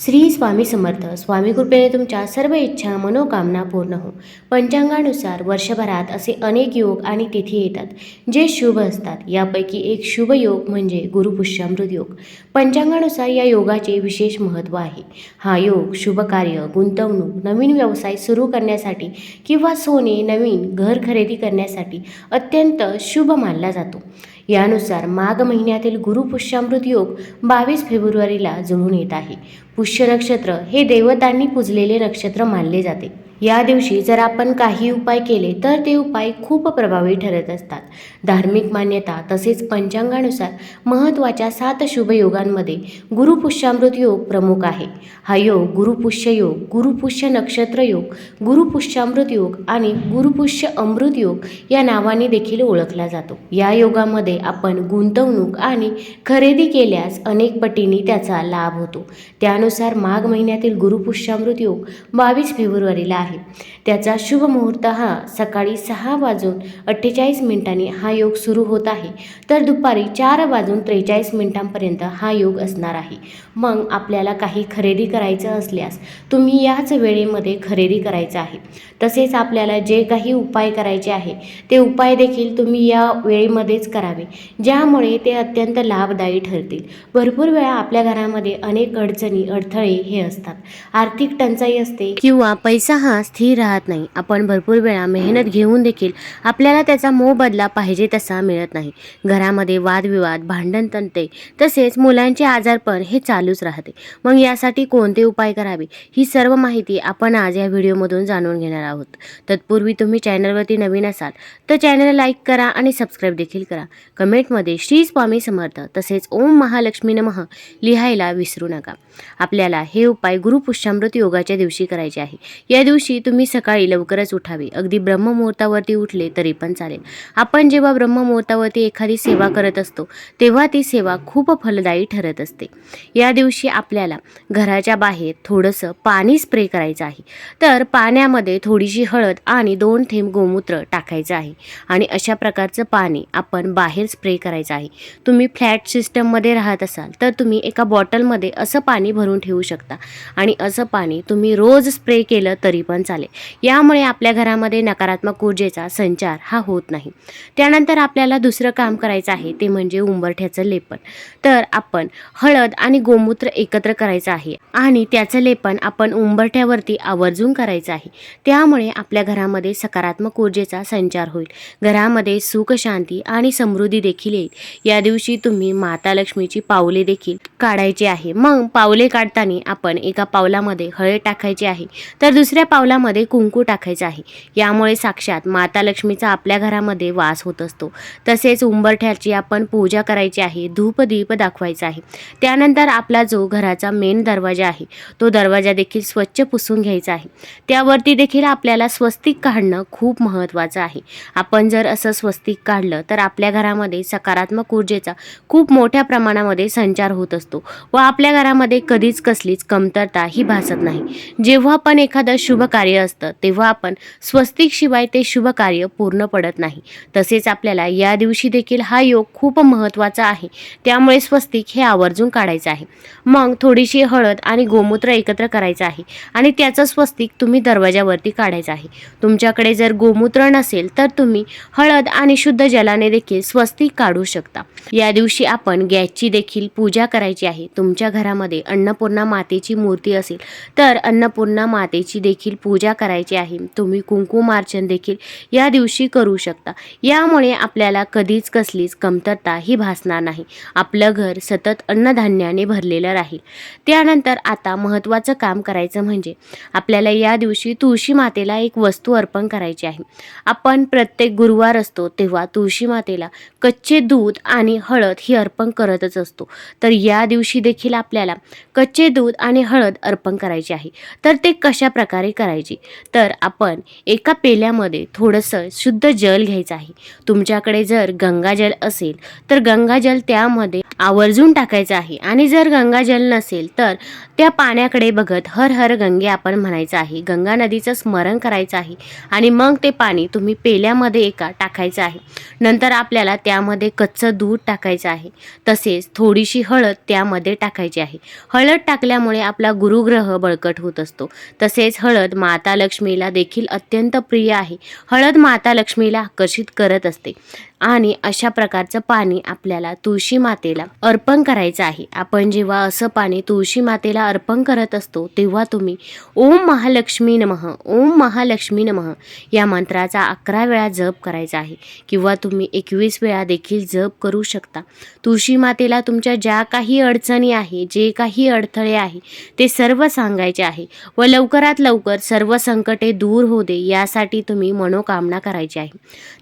श्री स्वामी समर्थ. स्वामी कृपेने तुमच्या सर्व इच्छा मनोकामना पूर्ण हो. पंचांगानुसार वर्षभरात असे अनेक योग आणि तिथी येतात जे शुभ असतात. यापैकी एक शुभ योग म्हणजे गुरुपुष्यामृत योग. पंचांगानुसार या योगाचे विशेष महत्त्व आहे. हा योग शुभ कार्य गुंतवणूक नवीन व्यवसाय सुरू करण्यासाठी किंवा सोने नवीन घर खरेदी करण्यासाठी अत्यंत शुभ मानला जातो. यानुसार माघ महिन्यातील गुरुपुष्यामृत योग बावीस फेब्रुवारीला जुळून येत आहे. पुष्य नक्षत्र हे देवतांनी पूजलेले नक्षत्र मानले जाते. या दिवशी जर आपण काही उपाय केले तर ते उपाय खूप प्रभावी ठरत असतात. धार्मिक मान्यता तसेच पंचांगानुसार महत्त्वाच्या सात शुभ योगांमध्ये गुरुपुष्यामृत योग प्रमुख आहे. हा योग गुरुपुष्य योग गुरुपुष्य नक्षत्र योग गुरुपुष्यामृत योग आणि गुरुपुष्य अमृत योग या नावाने देखील ओळखला जातो. या योगामध्ये आपण गुंतवणूक आणि खरेदी केल्यास अनेक पटींनी त्याचा लाभ होतो. त्यानुसार माघ महिन्यातील गुरुपुष्यामृत योग बावीस फेब्रुवारीला आहे. त्याचा शुभ मुहूर्त हा सकाळी सहा वाजून अठ्ठेचाळीस मिनिटांनी हा योग सुरू होत आहे. तर दुपारी चार वाजून त्रेचाळीस मिनिटांपर्यंत हा योग असणार आहे. मग आपल्याला काही खरेदी करायचं असल्यास तुम्ही याच वेळेमध्ये खरेदी करायचं आहे. तसेच आपल्याला जे काही उपाय करायचे आहे ते उपाय देखील तुम्ही या वेळेमध्येच करावे ज्यामुळे ते अत्यंत लाभदायी ठरतील. भरपूर वेळा आपल्या घरामध्ये अनेक अडचणी अडथळे हे असतात. आर्थिक टंचाई असते किंवा पैसा हा स्थिर राहत नाही. आपण भरपूर वेळा मेहनत घेऊन देखील आपल्याला त्याचा मोबदला पाहिजे तसा मिळत नाही. घरामध्ये वादविवाद भांडण तंटे तसेच मुलांचे आजारपण हे चालूच राहते. मग यासाठी कोणते उपाय करावे? ही सर्व माहिती आपण आज या व्हिडिओमधून जाणून घेणार आहोत. तत्पूर्वी तुम्ही चॅनलवरती नवीन असाल तर चॅनल लाईक करा आणि सबस्क्राईब देखील करा. कमेंटमध्ये श्री स्वामी समर्थ तसेच ओम महालक्ष्मी नमः लिहायला विसरू नका. आपल्याला हे उपाय गुरुपुष्यामृत योगाच्या दिवशी करायचे आहे. या दिवशी तुम्ही सकाळी लवकरच उठावे. अगदी ब्रह्ममुहूर्तावरती उठले तरी पण चालेल. आपण जेव्हा ब्रह्ममुहूर्तावरती एखादी सेवा करत असतो तेव्हा ती सेवा खूप फलदायी ठरत असते. या दिवशी आपल्याला घराच्या बाहेर थोडंसं पाणी स्प्रे करायचं आहे. तर पाण्यामध्ये थोडीशी हळद आणि दोन थेंब गोमूत्र टाकायचं आहे आणि अशा प्रकारचं पाणी आपण बाहेर स्प्रे करायचं आहे. तुम्ही फ्लॅट सिस्टममध्ये राहत असाल तर तुम्ही एका बॉटलमध्ये असं पाणी भरून ठेवू शकता आणि असं पाणी तुम्ही रोज स्प्रे केलं तरी पण चालेल यामुळे आपल्या घरामध्ये नकारात्मक ऊर्जेचा संचार हा होत नाही. त्यानंतर आपल्याला दुसरं काम करायचं आहे ते म्हणजे उंबरठ्याचं लेपन. तर आपण हळद आणि गोमूत्र एकत्र करायचं आहे आणि त्याचं लेपन आपण उंबरठ्यावरती आवर्जून करायचं आहे. त्यामुळे आपल्या घरामध्ये सकारात्मक ऊर्जेचा संचार होईल. घरामध्ये सुख शांती आणि समृद्धी देखील येईल. या दिवशी तुम्ही माता लक्ष्मीची पावले देखील काढायची आहे. मग पावले काढताना आपण एका पावलामध्ये हळद टाकायची आहे. तर दुसऱ्या पावलामध्ये कुंकू टाकायचं आहे. यामुळे साक्षात माता लक्ष्मीचा आपल्या घरामध्ये वास होत असतो. तसेच उंबरठ्याची आपण पूजा करायची आहे धूप दीप दाखवायचा आहे. त्यानंतर आपला जो घराचा मेन दरवाजा आहे तो दरवाजा देखील स्वच्छ पुसून घ्यायचा आहे. त्यावरती देखील आपल्याला स्वस्तिक काढणं खूप महत्त्वाचं आहे. आपण जर असं स्वस्तिक काढलं तर आपल्या घरामध्ये सकारात्मक ऊर्जेचा खूप मोठ्या प्रमाणामध्ये संचार होत असतो व आपल्या घरामध्ये कधीच कसलीच कमतरता ही भासत नाही. जेव्हा पण एखादं शुभ कार्य असतं. तेव्हा आपण स्वस्तिक शिवाय ते शुभ कार्य पूर्ण पडत नाही. तसेच आपल्याला या दिवशी देखील हा योग खूप महत्त्वाचा आहे. त्यामुळे स्वस्तिक हे आवर्जून काढायचं आहे. मग थोडीशी हळद आणि गोमूत्र एकत्र करायचं आहे आणि त्याचं स्वस्तिक तुम्ही दरवाजावरती काढायचं आहे. तुमच्याकडे जर गोमूत्र नसेल तर तुम्ही हळद आणि शुद्ध जलाने देखील स्वस्तिक काढू शकता. या दिवशी आपण गॅसची देखील पूजा करायची आहे. तुमच्या घरामध्ये अन्नपूर्णा मातेची मूर्ती असेल तर अन्नपूर्णा मातेची देखील पूजा करायची आहे. तुम्ही कुंकुमार्चन देखील या दिवशी करू शकता. यामुळे आपल्याला कधीच कसलीच कमतरता ही भासणार नाही. आपलं घर सतत अन्नधान्याने भरलेलं राहील. त्यानंतर आता महत्त्वाचं काम करायचं म्हणजे आपल्याला या दिवशी तुळशी मातेला एक वस्तू अर्पण करायची आहे. आपण प्रत्येक गुरुवार असतो तेव्हा तुळशी मातेला कच्चे दूध आणि हळद ही अर्पण करतच असतो. तर या दिवशी देखील आपल्याला कच्चे दूध आणि हळद अर्पण करायचे आहे. तर ते कशा प्रकारे करायचे? करायची. तर आपण एका पेल्यामध्ये थोडंसं शुद्ध जल घ्यायचं आहे. तुमच्याकडे जर गंगाजल असेल तर गंगाजल त्यामध्ये आवर्जून टाकायचं आहे. आणि जर गंगाजल नसेल तर त्या पाण्याकडे बघत हर हर गंगे आपण म्हणायचं आहे. गंगा नदीचं स्मरण करायचं आहे. आणि मग ते पाणी तुम्ही पेल्यामध्ये एका टाकायचं आहे. नंतर आपल्याला त्यामध्ये कच्चं दूध टाकायचं आहे. तसेच थोडीशी हळद त्यामध्ये टाकायची आहे. हळद टाकल्यामुळे आपला गुरुग्रह बळकट होत असतो. तसेच हळद माता लक्ष्मीला देखील अत्यंत प्रिय आहे. हळद माता लक्ष्मीला आकर्षित करत असते. आणि अशा प्रकारचं पाणी आपल्याला तुळशी मातेला अर्पण करायचं आहे. आपण जेव्हा असं पाणी तुळशी मातेला अर्पण करत असतो तेव्हा तुम्ही ओम महालक्ष्मी नमः ओम महालक्ष्मी नमः या मंत्राचा अकरा वेळा जप करायचा आहे. किंवा तुम्ही एकवीस वेळा देखील जप करू शकता. तुळशी मातेला तुमच्या ज्या काही अडचणी आहे जे काही अडथळे आहे ते सर्व सांगायचे आहे. व लवकरात लवकर सर्व संकटे दूर होऊ दे यासाठी तुम्ही मनोकामना करायची आहे.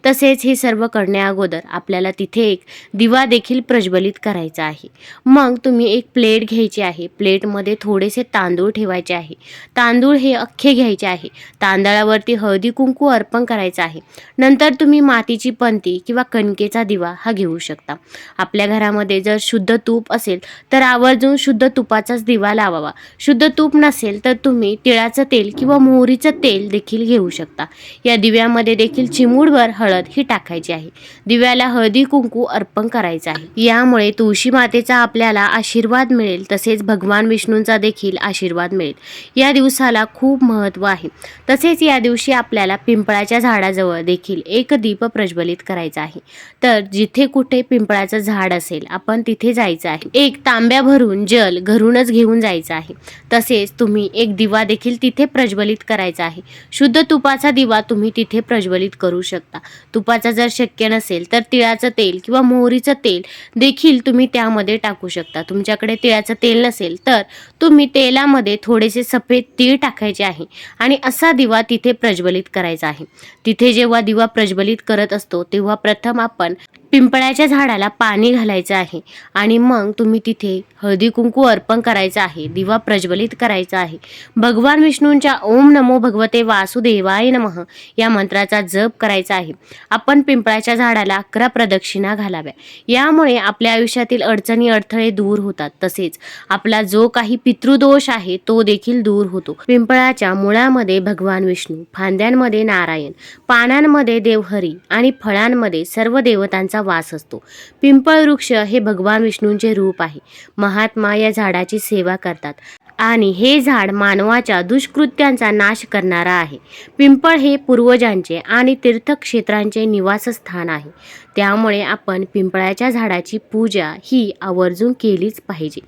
तसेच हे सर्व करण्या अगोदर आपल्याला तिथे एक दिवा देखील प्रज्वलित करायचा आहे. मग तुम्ही एक प्लेट घ्यायची आहे. प्लेटमध्ये थोडेसे तांदूळ ठेवायचे आहे. तांदूळ हे अख्खे घ्यायचे आहे. तांदळावरती हळदी कुंकू अर्पण करायचं आहे. नंतर तुम्ही मातीची पंती किंवा कणकेचा दिवा हा घेऊ शकता. आपल्या घरामध्ये जर शुद्ध तूप असेल तर आवर्जून शुद्ध तुपाचाच दिवा लावावा. शुद्ध तूप नसेल तर तुम्ही तिळाचं तेल किंवा मोहरीचं तेल देखील घेऊ शकता. या दिव्यामध्ये देखील चिमूडभर हळद ही टाकायची आहे. दिव्याला हळदी कुंकू अर्पण करायचं आहे. यामुळे तुळशी मातेचा आपल्याला आशीर्वाद मिळेल तसेच भगवान विष्णूंचा देखील आशीर्वाद मिळेल. या दिवसाला खूप महत्त्व आहे. तसेच या दिवशी आपल्याला पिंपळाच्या झाडाजवळ देखील एक दीप प्रज्वलित करायचा आहे. तर जिथे कुठे पिंपळाचं झाड असेल आपण तिथे जायचं आहे. एक तांब्या भरून जल घरूनच घेऊन जायचं आहे. तसेच तुम्ही एक दिवा देखील तिथे प्रज्वलित करायचा आहे. शुद्ध तुपाचा दिवा तुम्ही तिथे प्रज्वलित करू शकता. तुपाचा जर शक्य नसेल तर तिळाचं तेल किंवा मोहरीचं तेल देखील तुम्ही त्यामध्ये टाकू शकता. तुमच्याकडे तिळाचं तेल नसेल तर तुम्ही तेलामध्ये थोडेसे सफेद तीळ टाकायचे आहे आणि असा दिवा तिथे प्रज्वलित करायचा आहे. तिथे जेव्हा दिवा प्रज्वलित करत असतो तेव्हा प्रथम आपण पिंपळाच्या झाडाला पाणी घालायचं आहे आणि मग तुम्ही तिथे हळदी कुंकू अर्पण करायचं आहे दिवा प्रज्वलित करायचा आहे. भगवान विष्णूंच्या ओम नमो भगवते वासुदेवाय नमः या मंत्राचा जप करायचा आहे. आपण पिंपळाच्या झाडाला अकरा प्रदक्षिणा घालाव्या. यामुळे आपल्या आयुष्यातील अडचणी अडथळे दूर होतात. तसेच आपला जो काही पितृदोष आहे तो देखील दूर होतो. पिंपळाच्या मुळामध्ये भगवान विष्णू फांद्यांमध्ये नारायण पानांमध्ये देवहरी आणि फळांमध्ये सर्व देवतांचा वास असतो. पिंपळ वृक्ष हे भगवान विष्णूंचे रूप आहे. महात्मा या झाडाची सेवा करतात. आणि हे झाड मानवाच्या दुष्कृत्यांचा नाश करणारा आहे. पिंपळ हे पूर्वजांचे आणि तीर्थक्षेत्रांचे निवासस्थान आहे. त्यामुळे आपण पिंपळाच्या झाडाची पूजा ही आवर्जून केलीच पाहिजे.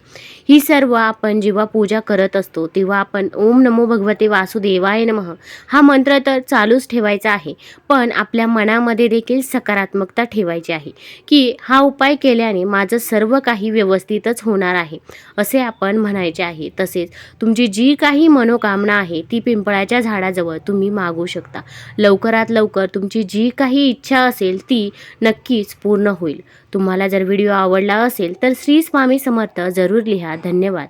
ही सर्व आपण जेव्हा पूजा करत असतो तेव्हा आपण ओम नमो भगवते वासुदेवाय नमः हा मंत्र तर चालूच ठेवायचा आहे पण आपल्या मनामध्ये देखील सकारात्मकता ठेवायची आहे की हा उपाय केल्याने माझं सर्व काही व्यवस्थितच होणार आहे असे आपण म्हणायचे आहे. तसेच तुमची जी काही मनोकामना आहे ती पिंपळाच्या झाडाजवळ तुम्ही मागू शकता. लवकरात लवकर तुमची जी काही इच्छा असेल ती नक्की नक्कीच पूर्ण होईल. तुम्हाला जर व्हिडिओ आवडला असेल तर श्री स्वामी समर्थ जरूर लिहा. धन्यवाद.